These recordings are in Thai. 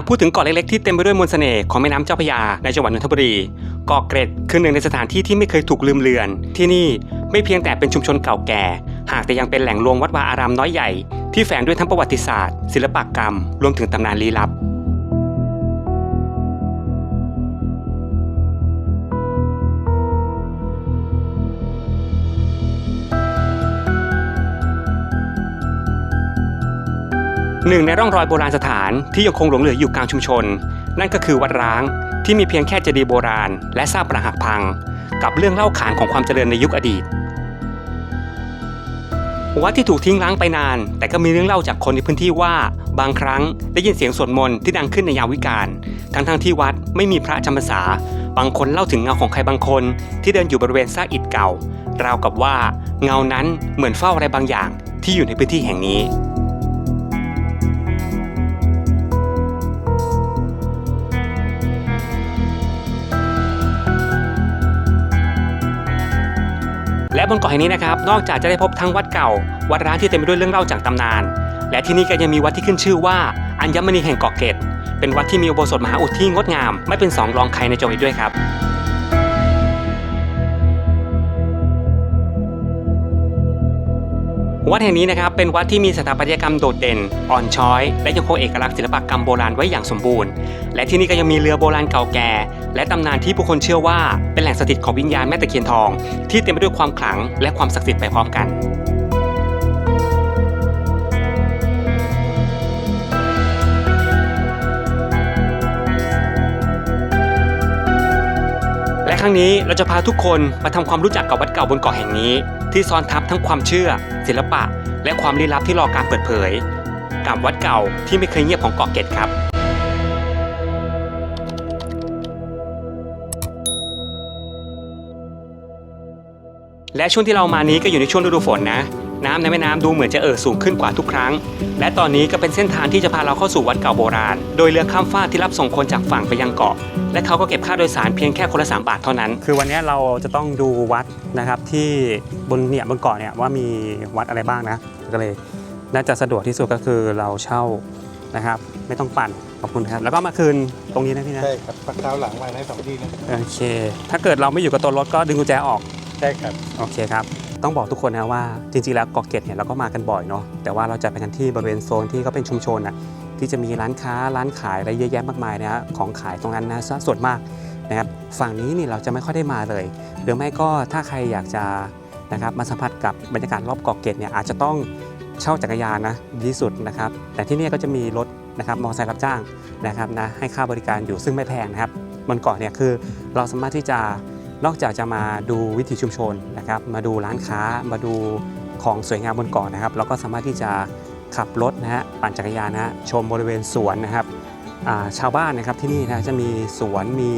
ากพูดถึงเกาะเล็กๆที่เต็มไปด้วยมนต์เสน่ห์ของแม่น้ำเจ้าพระยาในจังหวัดนนทบุรี เกาะเกร็ดคือหนึ่งในสถานที่ที่ไม่เคยถูกลืมเลือน ที่นี่ไม่เพียงแต่เป็นชุมชนเก่าแก่ หากแต่ยังเป็นแหล่งรวมวัดวาอารามน้อยใหญ่ ที่แฝงด้วยทั้งประวัติศาสตร์ ศิลปกรรม รวมถึงตำนานลี้ลับ หนึ่งในร่องรอยโบราณสถานที่ยังคงหลงเหลืออยู่กลางชุมชน นั่นก็คือวัดร้างที่มีเพียงแค่เจดีย์โบราณ และซากปรักหักพัง กับเรื่องเล่าขานของความเจริญในยุคอดีต วัดที่ถูกทิ้งร้างไปนาน แต่ก็มีเรื่องเล่าจากคนในพื้นที่ว่า บางครั้งได้ยินเสียงสวดมนต์ที่ดังขึ้นในยามวิกาลทั้งๆทที่วัดไม่มีพระจำพรรษา บางคนเล่าถึงเงาของใครบางคน ที่เดินอยู่บริเวณซากอิฐเก่า ราวกับว่า เงานั้นเหมือนเฝ้าอะไรบางอย่างที่อยู่ในพื้นที่แห่งนี้ และบนเกาะแห่งนี้นะครับ นอกจากจะได้พบทั้งวัดเก่า วัดร้างที่เต็มไปด้วยเรื่องเล่าจากตำนาน และที่นี่ก็ยังมีวัดที่ขึ้นชื่อว่า อัญมณีแห่งเกาะเกร็ดเป็นวัดที่มีอุโบสถมหาอุดที่งดงาม ไม่เป็นสองรองใครในจังหวัดด้วยครับวัดแห่งนี้นะครับเป็นวัดที่มีสถาปัตยกรรมโดดเด่น อ่อนช้อย และยังคงเอกลักษณ์ศิลปกรรมโบราณไว้อย่างสมบูรณ์ และที่นี่ก็ยังมีเรือโบราณเก่าแก่ และตำนานที่ผู้คนเชื่อว่าเป็นแหล่งสถิตของวิญญาณแม่ตะเคียนทอง ที่เต็มไปด้วยความขลังและความศักดิ์สิทธิ์ไปพร้อมกันและครั้งนี้เราจะพาทุกคนมาทำความรู้จักกับวัดเก่าบนเกาะแห่งนี้ ที่ซ่อนทับทั้งความเชื่อ ศิลปะ และความลี้ลับที่รอการเปิดเผย กับวัดเก่าที่ไม่เคยเงียบของเกาะเกร็ดครับ และช่วงที่เรามานี้ก็อยู่ในช่วงฤดูฝนนะ น้ำในแม่น้ำดูเหมือนจะเอ่อสูงขึ้นกว่าทุกครั้ง และตอนนี้ก็เป็นเส้นทางที่จะพาเราเข้าสู่วัดเก่าโบราณ โดยเรือข้ามฟากที่รับส่งคนจากฝั่งไปยังเกาะ และเขาก็เก็บค่าโดยสารเพียงแค่คนละ3บาทเท่านั้น คือวันนี้เราจะต้องดูวัดนะครับที่บนเนี่ยบนเกาะเนี่ยว่ามีวัดอะไรบ้างนะ ก็เลยน่าจะสะดวกที่สุดก็คือเราเช่านะครับ ไม่ต้องปั่นขอบคุณครับ แล้วก็มาคืนตรงนี้นะพี่นะใช่ครับปักเท้าหลังมาได้สองที่นะโอเค ถ้าเกิดเราไม่อยู่กับตัวรถก็ดึงกุญแจออก ใช่ครับ โอเคครับ ต้องบอกทุกคนนะว่าจริงๆแล้วเกาะเกร็ดเนี่ยเราก็มากันบ่อยเนาะแต่ว่าเราจะไปกันที่บริเวณโซนที่เขาเป็นชุมชนอะที่จะมีร้านค้าร้านขายอะไรเยอะแยะมากมายนะฮะของขายตรงนั้นนะซะส่วนมากนะครับฝั่งนี้นี่เราจะไม่ค่อยได้มาเลย หรือไม่ก็ถ้าใครอยากจะนะครับมาสัมผัสกับบรรยากาศรอบเกาะเกร็ดเนี่ยอาจจะต้องเช่าจักรยานนะดีที่สุดนะครับ แต่ที่นี่ก็จะมีรถนะครับมอเตอร์ไซค์รับจ้างนะครับนะให้ค่าบริการอยู่ซึ่งไม่แพงนะครับบนเกาะเนี่ยคือเราสามารถที่จะ นอกจากจะมาดูวิถีชุมชนนะครับ มาดูร้านค้ามาดูของสวยงามบนเกาะนะครับ เราก็สามารถที่จะขับรถนะฮะปั่นจักรยานนะฮะชมบริเวณสวนนะครับชาวบ้านนะครับที่นี่นะจะมีสวนมี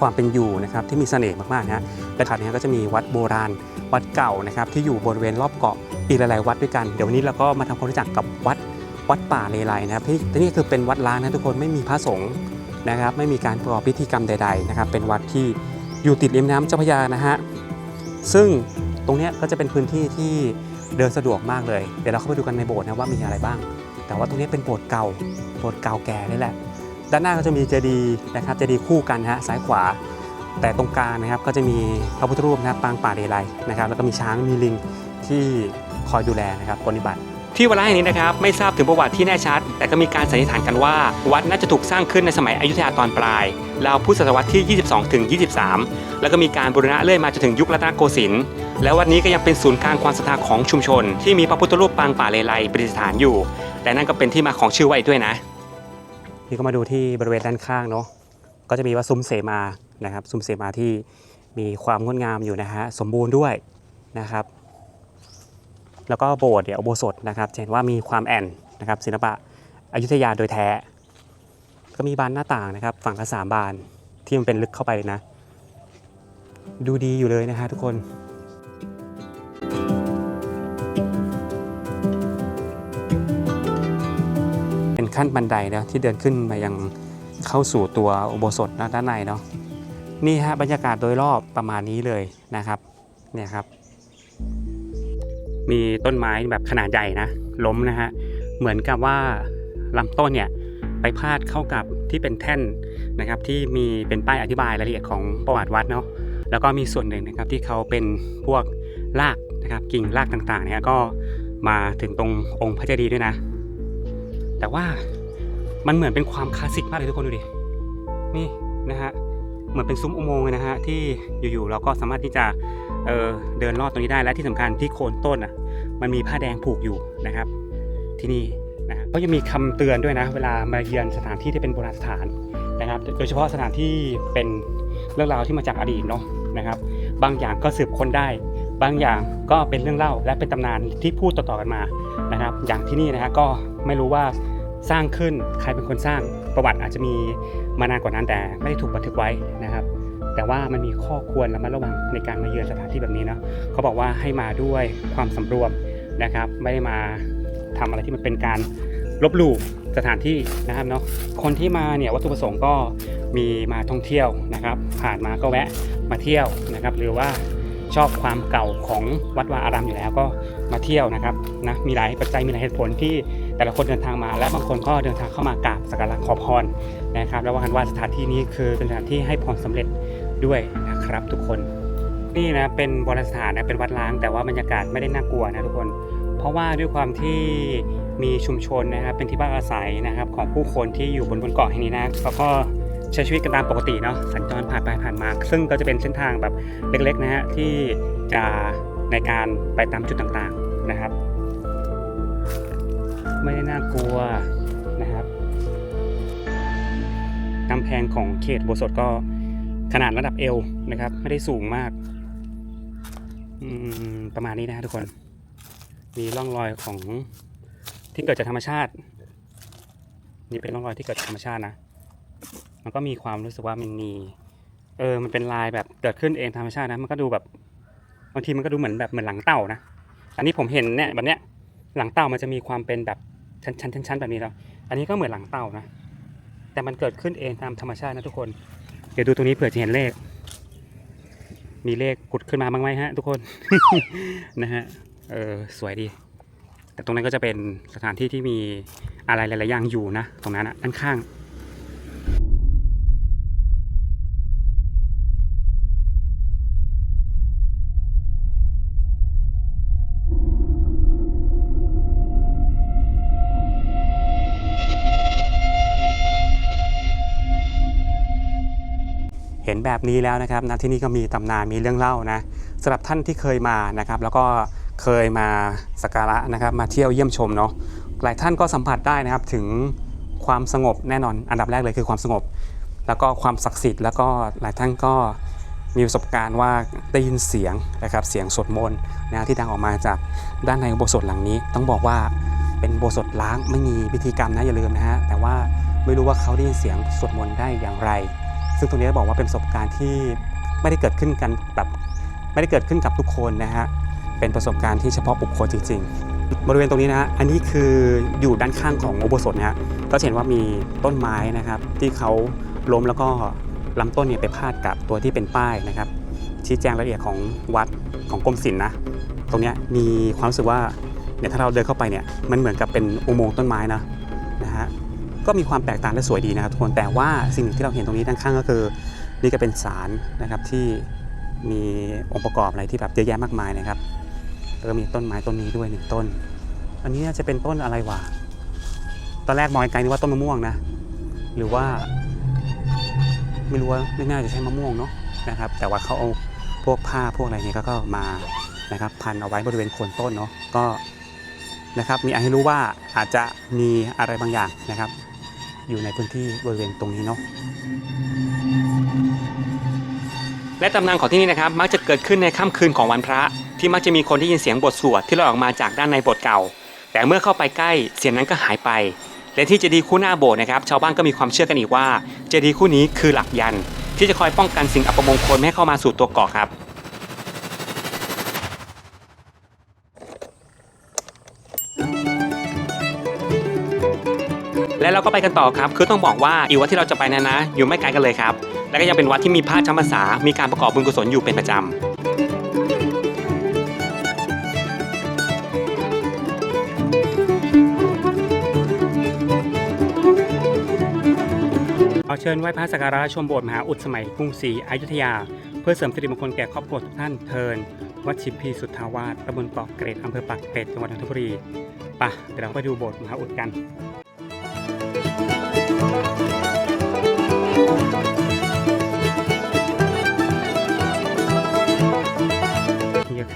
ความเป็นอยู่นะครับที่มีเสน่ห์มากๆนะฮะและถัดนี้ก็จะมีวัดโบราณวัดเก่านะครับที่อยู่บริเวณรอบเกาะอีกหลายๆวัดด้วยกัน เดี๋ยววันนี้เราก็มาทำความรู้จักกับวัดวัดป่าเลไลนะครับที่ที่นี่คือเป็นวัดล้างนะทุกคนไม่มีพระสงฆ์นะครับไม่มีการประกอบพิธีกรรมใด ๆนะครับ เป็นวัดที่ อยู่ติดริมน้ำเจ้าพระยานะฮะ ซึ่งตรงนี้ก็จะเป็นพื้นที่ที่เดินสะดวกมากเลย เดี๋ยวเราเข้าไปดูกันในโบสถ์นะว่ามีอะไรบ้าง แต่ว่าตรงนี้เป็นโบสถ์เก่า โบสถ์เก่าแก่เลยแหละ ด้านหน้าก็จะมีเจดีย์นะครับ เจดีย์คู่กันฮะซ้ายขวา แต่ตรงกลางนะครับก็จะมีพระพุทธรูปนะครับปางป่าเดลัยนะครับ แล้วก็มีช้างมีลิงที่คอยดูแลนะครับปฏิบัติ ที่วัดร้างแห่งนี้นะครับไม่ทราบถึงประวัติที่แน่ชัด แต่ก็มีการสันนิษฐานกันว่า วัดน่าจะถูกสร้างขึ้นในสมัยอยุธยาตอนปลายราวพุทธศตวรรษที่ 22ถึง23 แล้วก็มีการบูรณะเรื่อยมาจนถึงยุครัตนโกสินทร์และวัดนี้ก็ยังเป็นศูนย์กลางความศรัทธาของชุมชน ที่มีพระพุทธรูปปางป่าเลไลประดิษฐานอยู่ และนั่นก็เป็นที่มาของชื่อว่าอีกด้วยนะนี่ก็มาดูที่บริเวณด้านข้างเนาะก็จะมีว่าซุ้มเสมานะครับซุ้มเสมาที่มีความงดงามอยู่นะฮะสมบูรณ์ด้วยนะครับ แล้วก็โบสถ์เนี่ยอุโบสถนะครับเห็นว่ามีความแอนนะครับศิลปะอยุธยาโดยแท้ ก็มีบานหน้าต่างนะครับ ฝั่งละสามบานที่มันเป็นลึกเข้าไปนะ ดูดีอยู่เลยนะฮะทุกคนเป็นขั้นบันไดนะที่เดินขึ้นมายังเข้าสู่ตัวอุโบสถนะด้านในเนาะนี่ฮะบรรยากาศโดยรอบประมาณนี้เลยนะครับเนี่ยครับ มีต้นไม้แบบขนาดใหญ่นะล้มนะฮะเหมือนกับว่าลำต้นเนี่ยไปพาดเข้ากับที่เป็นแท่นนะครับที่มีเป็นป้ายอธิบายรายละเอียดของประวัติวัดเนาะแล้วก็มีส่วนหนึ่งนะครับที่เขาเป็นพวกรากนะครับกิ่งรากต่างๆเนี่ยก็มาถึงตรงองค์พระเจดีย์ด้วยนะ แต่ว่ามันเหมือนเป็นความคลาสสิกมากเลยทุกคนดูดินี่นะฮะเหมือนเป็นซุ้มอุโมงค์นะฮะที่อยู่ๆเราก็สามารถที่จะ เออเดินลอดตรงนี้ได้และที่สำคัญที่โคนต้นอะ มันมีผ้าแดงผูกอยู่นะครับ ที่นี่นะฮะก็ยังมีคำเตือนด้วยนะ เวลามาเยือนสถานที่ที่เป็นโบราณสถานนะครับ โดยเฉพาะสถานที่เป็นเรื่องราวที่มาจากอดีตเนาะนะครับ บางอย่างก็สืบค้นได้ บางอย่างก็เป็นเรื่องเล่าและเป็นตำนานที่พูดต่อๆกันมานะครับ อย่างที่นี่นะฮะก็ไม่รู้ว่าสร้างขึ้นใครเป็นคนสร้างประวัติอาจจะมีมานานกว่านั้นแต่ไม่ได้ถูกบันทึกไว้นะครับ แต่ว่ามันมีข้อควรระมัดระวังในการมาเยือนสถานที่แบบนี้เนาะเขาบอกว่าให้มาด้วยความสำรวมนะครับ ไม่ได้มาทำอะไรที่มันเป็นการลบหลู่สถานที่นะครับเนาะคนที่มาเนี่ยวัตถุประสงค์ก็มีมาท่องเที่ยวนะครับ ผ่านมาก็แวะมาเที่ยวนะครับ หรือว่าชอบความเก่าของวัดวาอารามอยู่แล้วก็มาเที่ยวนะครับนะมีหลายปัจจัยมีหลายเหตุผลที่แต่ละคนเดินทางมา และบางคนก็เดินทางเข้ามากราบสักการะขอพรนะครับ แล้วว่ากันว่าสถานที่นี้คือเป็นสถานที่ให้พรสำเร็จ ด้วยนะครับทุกคน นี่นะเป็นโบราณสถานนะเป็นวัดล้าง แต่ว่าบรรยากาศไม่ได้น่ากลัวนะทุกคน เพราะว่าด้วยความที่มีชุมชนนะครับเป็นที่พักอาศัยนะครับของผู้คนที่อยู่บนบนเกาะแห่งนี้นะเขาก็ใช้ชีวิตกันตามปกติเนาะสัญจรผ่านไปผ่านมา ซึ่งก็จะเป็นเส้นทางแบบเล็กๆนะฮะที่จะในการไปตามจุดต่างๆนะครับ ไม่ได้น่ากลัวนะครับกำแพงของเขตโบสถก็ ขนาดระดับเอวนะครับ ไม่ได้สูงมากอประมาณนี้นะฮะทุกคน มีร่องรอยของที่เกิดจากธรรมชาติ นี่เป็นร่องรอยที่เกิดจากธรรมชาตินะ มันก็มีความรู้สึกว่ามันมีเออ มันเป็นลายแบบเกิดขึ้นเองธรรมชาตินะ มันก็ดูแบบบางทีมันก็ดูเหมือนแบบเหมือนหลังเต่านะ อันนี้ผมเห็นเนี่ยแบบเนี้ยหลังเต่ามันจะมีความเป็นแบบชั้นๆชั้นๆแบบนี้แล้ว อันนี้ก็เหมือนหลังเต่านะ แต่มันเกิดขึ้นเองตามธรรมชาตินะทุกคน เดี๋ยวดูตรงนี้เผื่อจะเห็นเลข มีเลขกุดขึ้นมาบ้างไหมฮะ ทุกคน นะฮะ เออสวยดี แต่ตรงนั้นก็จะเป็นสถานที่ที่มีอะไรหลาย ๆ อย่างอยู่นะ ตรงนั้นอะด้านข้าง เห็นแบบนี้แล้วนะครับนะที่นี่ก็มีตำนานมีเรื่องเล่านะสำหรับท่านที่เคยมานะครับ แล้วก็เคยมาสักการะนะครับ มาเที่ยวเยี่ยมชมเนาะหลายท่านก็สัมผัสได้นะครับถึงความสงบแน่นอน อันดับแรกเลยคือความสงบ แล้วก็ความศักดิ์สิทธิ์แล้วก็หลายท่านก็มีประสบการณ์ว่าได้ยินเสียงนะครับเสียงสวดมนต์นะที่ดังออกมาจากด้านในอุโบสถหลังนี้ ต้องบอกว่าเป็นโบสถล้างไม่มีพิธีกรรมนะอย่าลืมนะฮะแต่ว่าไม่รู้ว่าเขาได้ยินเสียงสวดมนต์ได้อย่างไร ซึ่งตรงนี้บอกว่าเป็นประสบการณ์ที่ไม่ได้เกิดขึ้นกันแบบไม่ได้เกิดขึ้นกับทุกคนนะฮะเป็นประสบการณ์ที่เฉพาะบุคคลจริง ๆ บริเวณตรงนี้นะฮะอันนี้คืออยู่ด้านข้างของอุโบสถนะฮะก็เห็นว่ามีต้นไม้นะครับ ที่เขาล้มแล้วก็ลำต้นเนี่ยไปพาดกับตัวที่เป็นป้ายนะครับ ชี้แจงรายละเอียดของวัดของกรมศิลป์นะตรงนี้มีความรู้สึกว่าเนี่ยถ้าเราเดินเข้าไปเนี่ยมันเหมือนกับเป็นอุโมงค์ต้นไม้นะนะฮะ ก็มีความแปลกตาและสวยดีนะครับทุกคนแต่ว่าสิ่งหนึ่งที่เราเห็นตรงนี้ด้านข้างก็คือ นี่ก็เป็นศาลนะครับที่มีองค์ประกอบอะไรที่แบบเยอะแยะมากมายนะครับแล้วก็มีต้นไม้ต้นนี้ด้วยหนึ่งต้น อันนี้จะเป็นต้นอะไรวะตอนแรกมองไกลๆนึกว่าต้นมะม่วงนะ หรือว่า ไม่รู้ว่าไม่น่าจะใช่มะม่วงเนาะนะครับ แต่ว่าเขาเอาพวกผ้าพวกอะไรเนี่ยก็ก็มานะครับ พันเอาไว้บริเวณโคนต้นเนาะก็นะครับมีอันให้รู้ว่าอาจจะมีอะไรบางอย่างนะครับ อยู่ในพื้นที่บริเวณตรงนี้เนาะและตำนานของที่นี่นะครับมักจะเกิดขึ้นในค่ำคืนของวันพระที่มักจะมีคนที่ยินเสียงบทสวดที่ลอยออกมาจากด้านในโบสถ์เก่า แต่เมื่อเข้าไปใกล้เสียงนั้นก็หายไป และที่เจดีย์คู่หน้าโบสถ์นะครับชาวบ้านก็มีความเชื่อกันอีกว่าเจดีย์คู่นี้คือหลักยันที่จะคอยป้องกันสิ่งอัปมงคลไม่ให้เข้ามาสู่ตัวเกาะครับ และเราก็ไปกันต่อครับ คือต้องบอกว่าอีกวัดที่เราจะไปนั้นนะ อยู่ไม่ไกลกันเลยครับ และก็ยังเป็นวัดที่มีพระจำพรรษา มีการประกอบบุญกุศลอยู่เป็นประจำขอเชิญไหว้พระสักการะชมโบสถ์มหาอุดสมัยกรุงศรีอยุธยา เพื่อเสริมสิริมงคลแก่ครอบครัวทุกท่านเทินวัดชิมพีสุทธาวาสตำบลเกาะเกร็ดอำเภอปากเกร็ดจังหวัดนนทบุรีไปะเดี๋ยวเราไปดูโบสถ์มหาอุดกัน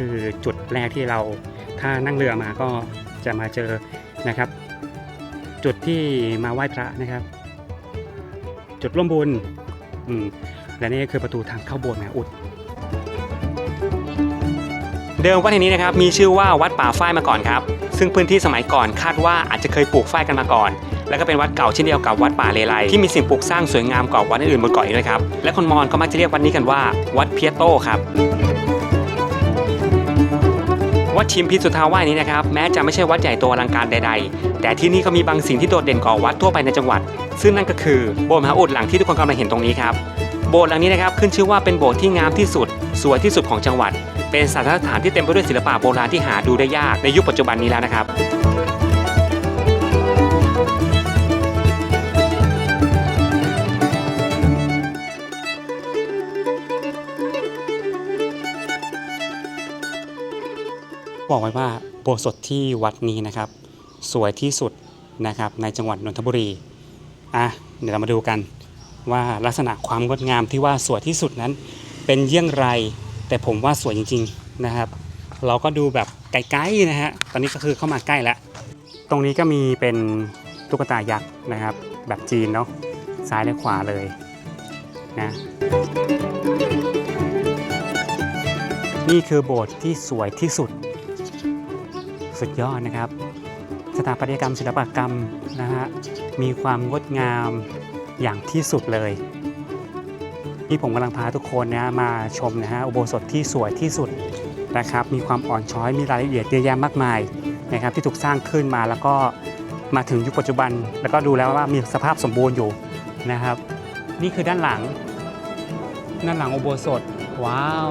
คือจุดแรกที่เราถ้านั่งเรือมาก็จะมาเจอนะครับ จุดที่มาไหว้พระนะครับ จุดร่วมบุญและนี่คือประตูทางเข้าโบสถ์มอุด เดิมวัดแห่งนี้นะครับมีชื่อว่าวัดป่าฝ้ายมาก่อนครับ ซึ่งพื้นที่สมัยก่อนคาดว่าอาจจะเคยปลูกฝ้ายกันมาก่อนแล้วก็เป็นวัดเก่าเช่นเดียวกับวัดป่าเลไลที่มีสิ่งปลูกสร้างสวยงามกว่าวัดอื่นบนเกาะอีกด้วยครับ และคนมอญก็มักจะเรียกวัดนี้กันว่า วัดเพียโตครับ วัดชิมพิสุทธาวาสนี้นะครับแม้จะไม่ใช่วัดใหญ่โตอลังการใด ๆ แต่ที่นี่ก็มีบางสิ่งที่โดดเด่นกว่าวัดทั่วไปในจังหวัด ซึ่งนั่นก็คือโบสถ์มหาอุดหลังที่ทุกคนกำลังเห็นตรงนี้ครับโบสถ์หลังนี้นะครับขึ้นชื่อว่าเป็นโบสถ์ที่งามที่สุด สวยที่สุดของจังหวัด เป็นสถานที่เต็มไปด้วยศิลปะโบราณที่หาดูได้ยากในยุคปัจจุบันนี้แล้วนะครับ บอกไว้ว่าโบสถ์ที่วัดนี้นะครับ สวยที่สุดนะครับในจังหวัดนนทบุรีอะเดี๋ยวเรามาดูกันว่าลักษณะความงดงามที่ว่าสวยที่สุดนั้น เป็นเยี่ยงไร แต่ผมว่าสวยจริง ๆนะครับ เราก็ดูแบบไกลๆนะฮะตอนนี้ก็คือเข้ามาใกล้แล้ว ตรงนี้ก็มีเป็นตุ๊กตายักษ์นะครับ แบบจีนเนาะซ้ายและขวาเลยนะนี่คือโบสถ์ที่สวยที่สุด สุดยอดนะครับ สถาปัตยกรรมศิลปกรรมนะฮะมีความงดงามอย่างที่สุดเลยที่ผมกำลังพาทุกคนนะมาชมนะฮะอุโบสถที่สวยที่สุดนะครับ มีความอ่อนช้อยมีรายละเอียดเยอะแยะมากมายนะครับที่ถูกสร้างขึ้นมาแล้วก็มาถึงยุคปัจจุบัน แล้วก็ดูแล้วว่ามีสภาพสมบูรณ์อยู่นะครับ นี่คือด้านหลัง ด้านหลังอุโบสถว้าว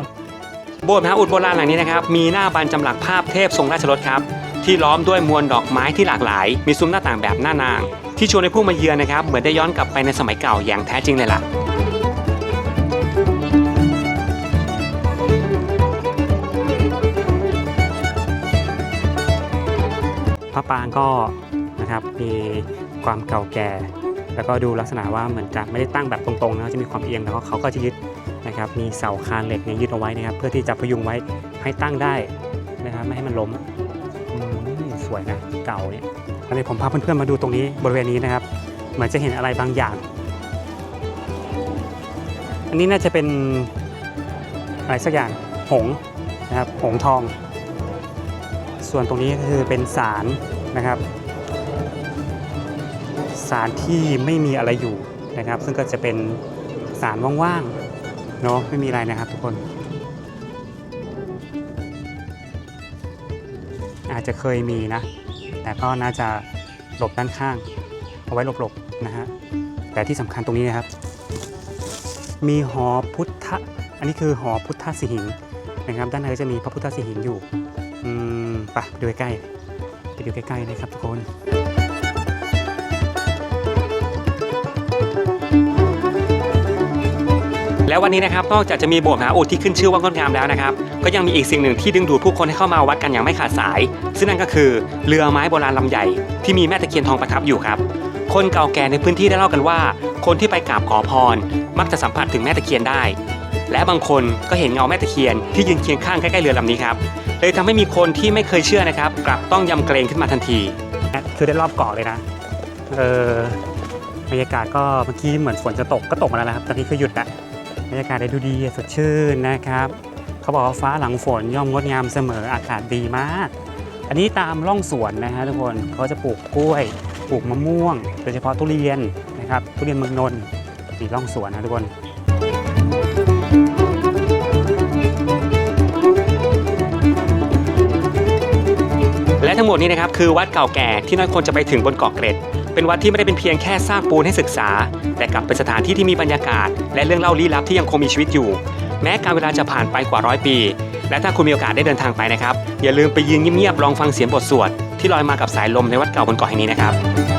โบสถ์พระอุดโบราณหลังนี้นะครับ มีหน้าบานจำหลักภาพเทพทรงราชรถครับ ที่ล้อมด้วยมวลดอกไม้ที่หลากหลาย มีซุ้มหน้าต่างแบบหน้านาง ที่ชวนให้ผู้มาเยือนนะครับ เหมือนได้ย้อนกลับไปในสมัยเก่าอย่างแท้จริงเลยล่ะพระปรางก็นะครับมีความเก่าแก่ แล้วก็ดูลักษณะว่าเหมือนจะไม่ได้ตั้งแบบตรงๆนะจะมีความเอียงแล้วก็เขาก็จะยึด นะครับมีเสาคานเหล็กเนี่ยยึดเอาไว้นะครับ เพื่อที่จะพยุงไว้ให้ตั้งได้นะครับไม่ให้มันล้มสวยนะเก่าเนี่ยตอนนี้ผมพาเพื่อนๆมาดูตรงนี้บริเวณนี้นะครับ เหมือนจะเห็นอะไรบางอย่าง อันนี้น่าจะเป็นอะไรสักอย่างหงนะครับหงทอง ส่วนตรงนี้ก็คือเป็นศาลนะครับศาลที่ไม่มีอะไรอยู่นะครับ ซึ่งก็จะเป็นศาลว่างๆ เนาะไม่มีอะไรนะครับทุกคน อาจจะเคยมีนะ แต่ก็น่าจะหลบด้านข้าง เอาไว้หลบๆนะฮะแต่ที่สำคัญตรงนี้นะครับ มีหอพุทธอันนี้คือหอพุทธสิหิงนะครับ ด้านในก็จะมีพระพุทธสิหิงอยู่อืมไปไปดูใกล้ๆไปดูใกล้ๆนะครับทุกคน แล้ววันนี้นะครับนอกจากจะมีโบสถ์มหาอุดที่ขึ้นชื่อว่างดงามแล้วนะครับ ก็ยังมีอีกสิ่งหนึ่งที่ดึงดูดผู้คนให้เข้ามาวัดกันอย่างไม่ขาดสาย ซึ่งนั่นก็คือเรือไม้โบราณลำใหญ่ที่มีแม่ตะเคียนทองประทับอยู่ครับ คนเก่าแก่ในพื้นที่ได้เล่ากันว่า คนที่ไปกราบขอพร มักจะสัมผัสถึงแม่ตะเคียนได้ และบางคนก็เห็นเงาแม่ตะเคียนที่ยืนเคียงข้างใกล้ๆเรือลำนี้ครับเลยทำให้มีคนที่ไม่เคยเชื่อนะครับ กลับต้องยำเกรงขึ้นมาทันทีคือได้รอบเกาะเลยนะเออบรรยากาศก็เมื่อกี้เหมือนฝนจะตกก็ตกมาแล้วนะครับตอนนี้คือหยุดละ บรรยากาศได้ดูดีสดชื่นนะครับ เขาบอกว่าฟ้าหลังฝนย่อมงดงามเสมออากาศดีมาก อันนี้ตามร่องสวนนะฮะทุกคนเขาจะปลูกกล้วยปลูกมะม่วง โดยเฉพาะทุเรียนนะครับทุเรียนเมืองนนท์นี่ร่องสวนนะทุกคน ทั้งหมดนี้นะครับคือวัดเก่าแก่ที่น้อยคนจะไปถึงบนเกาะเกร็ด เป็นวัดที่ไม่ได้เป็นเพียงแค่สร้างปูนให้ศึกษา แต่กลับเป็นสถานที่ที่มีบรรยากาศ และเรื่องเล่าลี้ลับที่ยังคงมีชีวิตอยู่ แม้การเวลาจะผ่านไปกว่าร้อยปี และถ้าคุณมีโอกาสได้เดินทางไปนะครับอย่าลืมไปยืนเงียบๆลองฟังเสียงบทสวดที่ลอยมากับสายลมในวัดเก่าบนเกาะแห่งนี้นะครับ